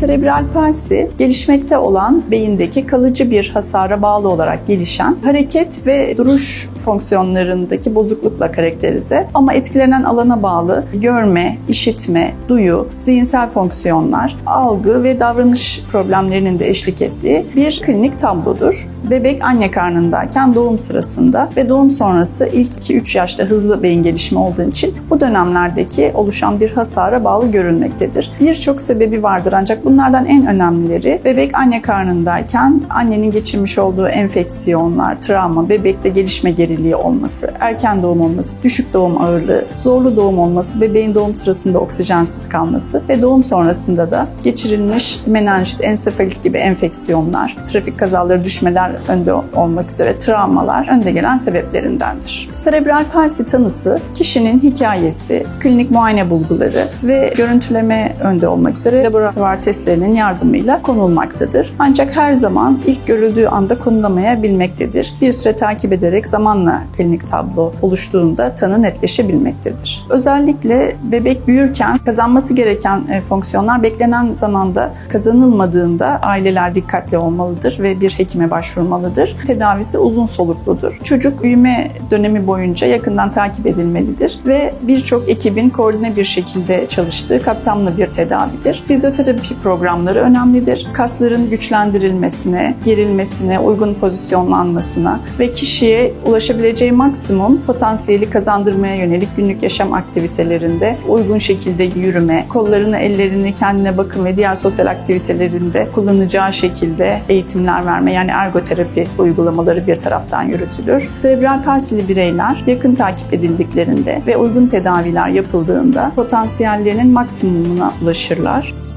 Serebral palsi gelişmekte olan beyindeki kalıcı bir hasara bağlı olarak gelişen hareket ve duruş fonksiyonlarındaki bozuklukla karakterize ama etkilenen alana bağlı görme, işitme, duyu, zihinsel fonksiyonlar, algı ve davranış problemlerinin de eşlik ettiği bir klinik tablodur. Bebek anne karnındayken doğum sırasında ve doğum sonrası ilk 2-3 yaşta hızlı beyin gelişimi olduğu için bu dönemlerdeki oluşan bir hasara bağlı görülmektedir. Birçok sebebi vardır ancak bunlardan en önemlileri bebek anne karnındayken annenin geçirmiş olduğu enfeksiyonlar, travma, bebekte gelişme geriliği olması, erken doğum olması, düşük doğum ağırlığı, zorlu doğum olması, bebeğin doğum sırasında oksijensiz kalması ve doğum sonrasında da geçirilmiş menenjit, ensefalit gibi enfeksiyonlar, trafik kazaları, düşmeler önde olmak üzere travmalar önde gelen sebeplerindendir. Serebral palsi tanısı kişinin hikayesi, klinik muayene bulguları ve görüntüleme önde olmak üzere laboratuvar testlerinin yardımıyla konulmaktadır. Ancak her zaman ilk görüldüğü anda konulamayabilmektedir. Bir süre takip ederek zamanla klinik tablo oluştuğunda tanı netleşebilmektedir. Özellikle bebek büyürken kazanması gereken e, fonksiyonlar beklenen zamanda kazanılmadığında aileler dikkatli olmalıdır ve bir hekime başvurmalıdır. Tedavisi uzun solukludur. Çocuk büyüme dönemi boyunca yakından takip edilmelidir ve birçok ekibin koordine bir şekilde çalıştığı kapsamlı bir tedavidir. Fizyoterapi programları önemlidir. Kasların güçlendirilmesine, gerilmesine, uygun pozisyonlanmasına ve kişiye ulaşabileceği maksimum potansiyeli kazandırmaya yönelik günlük yaşam aktivitelerinde uygun şekilde yürüme, kollarını, ellerini kendine bakım ve diğer sosyal aktivitelerinde kullanacağı şekilde eğitimler verme yani ergoterapi uygulamaları bir taraftan yürütülür. Serebral palsili bireyler yakın takip edildiklerinde ve uygun tedaviler yapıldığında potansiyellerinin maksimumuna ulaşırlar.